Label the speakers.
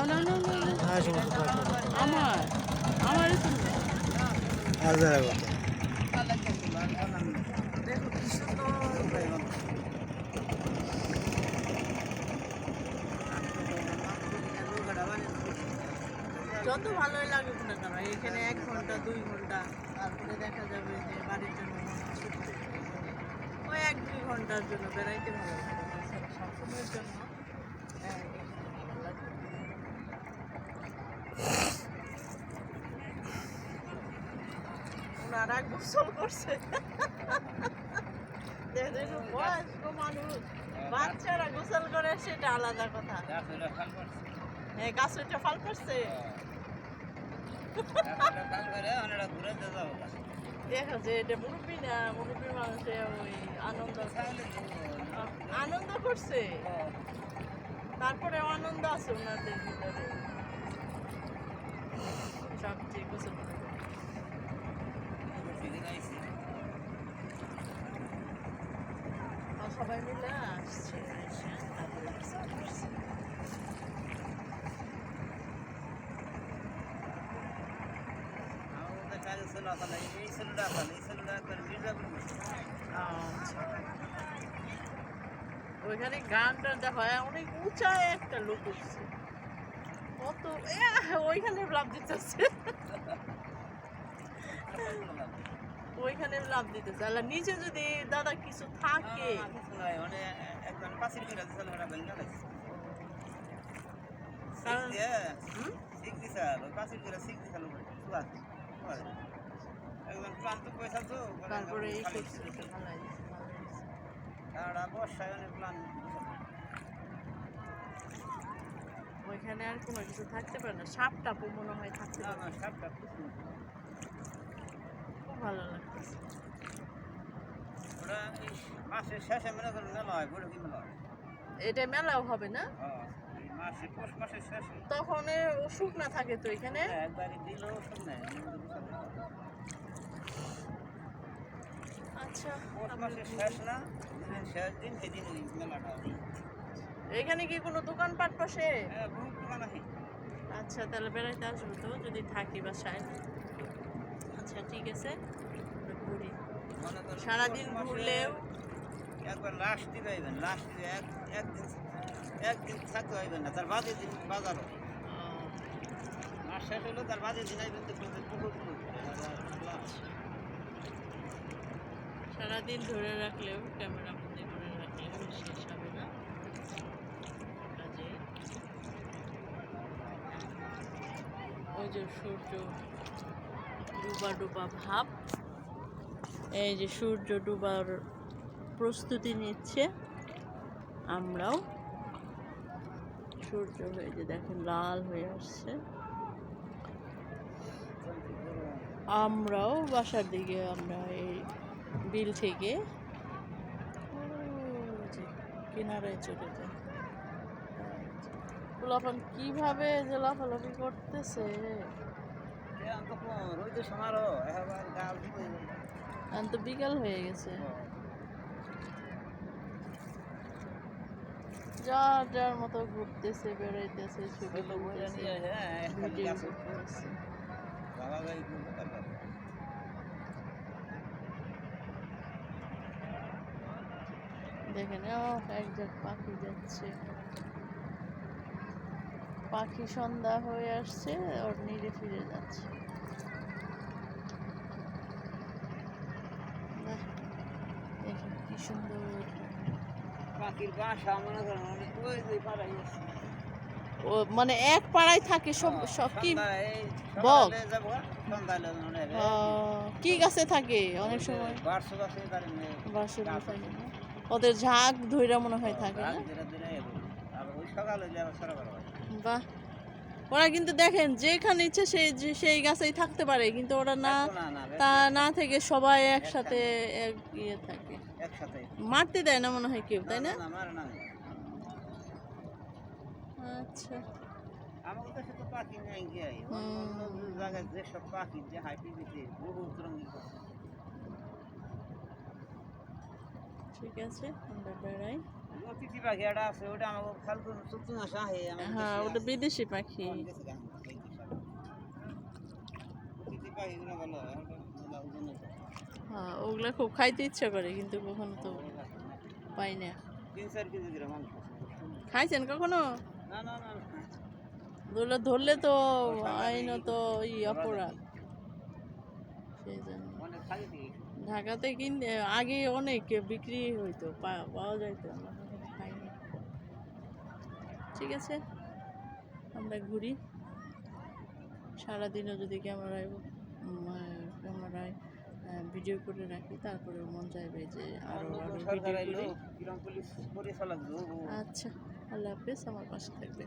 Speaker 1: হ্যাঁ সমস্ত
Speaker 2: আমার
Speaker 1: কথা
Speaker 2: যত ভালোই লাগুক না কেন এখানে এক ঘণ্টা দুই ঘণ্টা তারপরে দেখা যাবে যে বাড়ির জন্য ওই এক দুই ঘণ্টার জন্য বেড়াইতে ভালো লাগে সবসময়ের জন্য হ্যাঁ, এখানে ভালো লাগে। ওনারা গোসল করছে। বয়স্ক মানুষ বাচ্চারা গোসল করে সেটা আলাদা কথা। হ্যাঁ ফাল করছে। দেখা যে এটা মুরব্বী না মুরব্বী মানুষে ওই আনন্দ আনন্দ করছে। তারপরে আনন্দ আছে ওনাদের ভিতরে। সবচেয়ে গোসল করে। আর সবাই মিলে আসছে করছে। আচ্ছা। ওইখানে গানটা দেখা হয় অনেক উঁচা একটা লোক উঠছে কত ওইখানে লাভ দিতেছে ওইখানে লাভ দিতেছে। আল্লাহ নিচে যদি দাদা কিছু থাকে? তারপরে এই হয়েছে, ভালো হয়েছে। ওইখানে আর কোনো কিছু থাকতে পারে না। সাপ টাপও মনে হয় থাকতে পারে। না। খুব ভালো লাগতেছে। এটা মেলাও হবে না?
Speaker 3: এই মাসে পৌষ মাসের শেষে।
Speaker 2: তখন শুকনা থাকে তো এখানে?
Speaker 3: হ্যাঁ,
Speaker 2: আচ্ছা এখানে কি কোনো দোকানপাট বসে?
Speaker 3: হ্যাঁ
Speaker 2: আচ্ছা তাহলে বেড়াইতে আসব তো যদি থাকি বাসায়। আচ্ছা ঠিক আছে। ঘুরি। সারাদিন ঘুরলেও
Speaker 3: একবার লাস্ট দিবে আইবেন লাস্ট এক একদিন একদিন থাকতে আইবেন না তার বাদে দিন বাজার হয় মাস শেষ হলো তার বাদে দিন আইবেন তো লোক।
Speaker 2: সারাদিন ধরে রাখলেও ক্যামেরা বন্দি করে রাখলেও শেষ হবে না। কাজে ওই যে সূর্য ডুবা ডুবা ভাব। এই যে সূর্য ডুবার প্রস্তুতি নিচ্ছে আমরাও। সূর্য হয়ে যে দেখেন লাল হয়ে আসছে। আমরাও বাসার দিকে আমরা এই বিল থেকে কিনারায় চলে যাই। পোলাপান কীভাবে যে লাফালাফি করতেছে?
Speaker 3: এখন তো
Speaker 2: বিকাল হয়ে গেছে। যার যার মতো ঘুরতেছে বেড়াইতেছে তুলতেছে
Speaker 3: হ্যাঁ
Speaker 2: দেখেন একজন পাখি যাচ্ছে। পাখি সন্ধ্যা হয়ে আসছে ওর নিরে ফিরে যাচ্ছে বাহ, দেখেন কি সুন্দর।
Speaker 3: পাখির বাসা মনে করেন ওই দুই পাড়াই আছে।
Speaker 2: ও মানে এক পাড়ায় থাকে সব সব কি বক? কি গাছে থাকে অনেক সময়? ওদের ঝাঁক ধইরা মনে হয় থাকে
Speaker 3: ধীরে ধীরে।
Speaker 2: বাহ। ওরা কিন্তু দেখেন যেখানে ইচ্ছে সেই সেই গাছেই থাকতে পারে কিন্তু ওরা না তা না। থেকে সবাই একসাথে। এক ইয়ে থাকে। মারতে দেয় না মনে হয় কেউ তাই না? আচ্ছা।
Speaker 3: আমাদের দেশে তো পাখি নেই গিয়ে
Speaker 2: হুম।
Speaker 3: জায়গায় যেসব পাখি যে রঙিন
Speaker 2: ঠিক আছে আমরা বেড়াই।
Speaker 3: অতিথি পাখি একটা আছে ওটা আমাকে মাসে আহে
Speaker 2: হ্যাঁ ওটা বিদেশি পাখি।
Speaker 3: অতিথি পাখিগুলো ভালো ওগুলা
Speaker 2: হ্যাঁ ওগুলা খুব খাইতে ইচ্ছা করে, কিন্তু কখনো তো পাই না। খাইছেন কখনো। ধরলে ধরলে তো আইন তো ই অপরাধ সেই জন্য ঢাকাতে কিনতে আগে অনেক বিক্রি হইতো পাওয়া যাইতো ঠিক আছে, আমরা ঘুরি সারাদিনও যদি ক্যামেরায় ক্যামেরায় ভিডিও করে রাখি তারপরে মন চাইবে যে আরও
Speaker 3: আরও
Speaker 2: ভিডিও করি। আচ্ছা আল্লাহ হাফেজ আমার পাশে থাকবে।